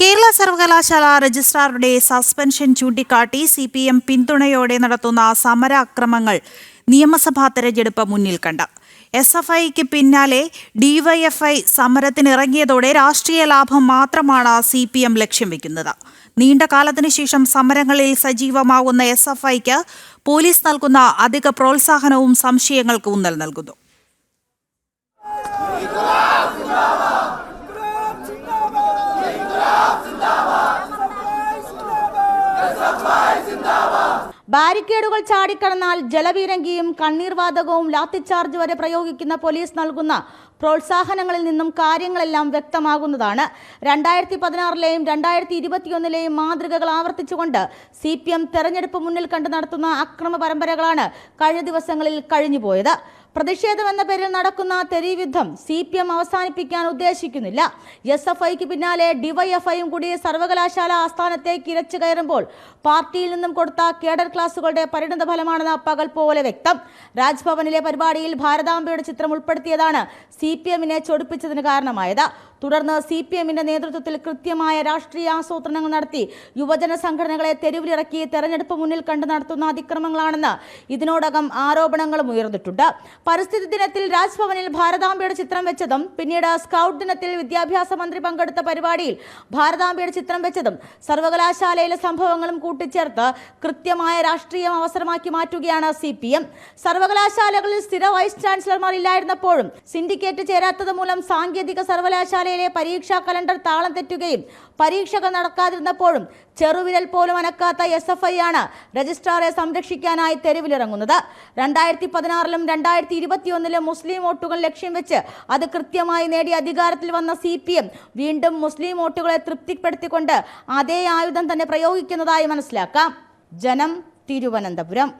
കേരള സർവകലാശാല രജിസ്ട്രാറുടെ സസ്പെൻഷൻ ചൂണ്ടിക്കാട്ടി സി പി എം പിന്തുണയോടെ നടത്തുന്ന സമരാക്രമങ്ങൾ നിയമസഭാ തെരഞ്ഞെടുപ്പ് മുന്നിൽ കണ്ട. എസ് എഫ് ഐക്ക് പിന്നാലെ ഡിവൈഎഫ്ഐ സമരത്തിനിറങ്ങിയതോടെ രാഷ്ട്രീയ ലാഭം മാത്രമാണ് സി പി എം ലക്ഷ്യം വെക്കുന്നത്. നീണ്ട കാലത്തിനു ശേഷം സമരങ്ങളിൽ സജീവമാകുന്ന എസ് എഫ് ഐക്ക് പോലീസ് നൽകുന്ന അധിക പ്രോത്സാഹനവും സംശയങ്ങൾക്ക് ഊന്നൽ നൽകുന്നു. ബാരിക്കേഡുകൾ ചാടിക്കടന്നാൽ ജലപീരങ്കിയും കണ്ണീർവാതകവും ലാത്തിച്ചാർജ് വരെ പ്രയോഗിക്കുന്ന പോലീസ് നൽകുന്ന പ്രോത്സാഹനങ്ങളിൽ നിന്നും കാര്യങ്ങളെല്ലാം വ്യക്തമാകുന്നതാണ്. രണ്ടായിരത്തി പതിനാറിലെയും രണ്ടായിരത്തി ഇരുപത്തിയൊന്നിലെയും മാതൃകകൾ ആവർത്തിച്ചുകൊണ്ട് സി പി എം തെരഞ്ഞെടുപ്പ് മുന്നിൽ കണ്ട് നടത്തുന്ന അക്രമ പരമ്പരകളാണ് കഴിഞ്ഞ ദിവസങ്ങളിൽ കഴിഞ്ഞുപോയത്. പ്രതിഷേധം എന്ന പേരിൽ നടക്കുന്ന തെരുവുയുദ്ധം സി പി എം അവസാനിപ്പിക്കാൻ ഉദ്ദേശിക്കുന്നില്ല. എസ് എഫ് ഐക്ക് പിന്നാലെ ഡിവൈഎഫ്ഐയും കൂടി സർവകലാശാല ആസ്ഥാനത്തേക്ക് ഇരച്ചു കയറുമ്പോൾ പാർട്ടിയിൽ നിന്നും കൊടുത്ത കേഡർ ക്ലാസുകളുടെ പരിണിത ഫലമാണെന്ന് പകൽ പോലെ വ്യക്തം. രാജ്ഭവനിലെ പരിപാടിയിൽ ഭാരതാംബയുടെ ചിത്രം ഉൾപ്പെടുത്തിയതാണ് സി പി എമ്മിനെ ചൊടിപ്പിച്ചതിന് കാരണമായത്. തുടർന്ന് സി പി എമ്മിന്റെ നേതൃത്വത്തിൽ കൃത്യമായ രാഷ്ട്രീയ ആസൂത്രണങ്ങൾ നടത്തി യുവജന സംഘടനകളെ തെരുവിലിറക്കി തെരഞ്ഞെടുപ്പ് മുന്നിൽ കണ്ട് നടത്തുന്ന അതിക്രമങ്ങളാണെന്ന് ഇതിനോടകം ആരോപണങ്ങളും ഉയർന്നിട്ടുണ്ട്. പരിസ്ഥിതി ദിനത്തിൽ രാജ്ഭവനിൽ ഭാരതാംബയുടെ ചിത്രം വെച്ചതും പിന്നീട് സ്കൗട്ട് ദിനത്തിൽ വിദ്യാഭ്യാസ മന്ത്രി പങ്കെടുത്ത പരിപാടിയിൽ ഭാരതാംബയുടെ ചിത്രം വെച്ചതും സർവകലാശാലയിലെ സംഭവങ്ങളും കൂട്ടിച്ചേർത്ത് കൃത്യമായ രാഷ്ട്രീയം അവസരമാക്കി മാറ്റുകയാണ് സി പി എം സർവകലാശാലകളിൽ സ്ഥിര വൈസ് ചാൻസലർമാർ ഇല്ലായിരുന്നപ്പോഴും സിൻഡിക്കേറ്റ് ചേരാത്തത് മൂലം സാങ്കേതിക സർവകലാശാലയിലെ പരീക്ഷാ കലണ്ടർ താളം തെറ്റുകയും പരീക്ഷകൾ നടക്കാതിരുന്നപ്പോഴും ചെറുവിരൽ പോലും അനക്കാത്ത എസ് എഫ് ഐ ആണ് രജിസ്ട്രാറെ സംരക്ഷിക്കാനായി തെരുവിലിറങ്ങുന്നത്. രണ്ടായിരത്തി പതിനാറിലും രണ്ടായിരത്തി ഇരുപത്തിയൊന്നിലും മുസ്ലിം വോട്ടുകൾ ലക്ഷ്യം വെച്ച് അത് കൃത്യമായി നേടി അധികാരത്തിൽ വന്ന സി പി എം വീണ്ടും മുസ്ലിം വോട്ടുകളെ തൃപ്തിപ്പെടുത്തിക്കൊണ്ട് അതേ ആയുധം തന്നെ പ്രയോഗിക്കുന്നതായി മനസ്സിലാക്കാം. ജനം തിരുവനന്തപുരം.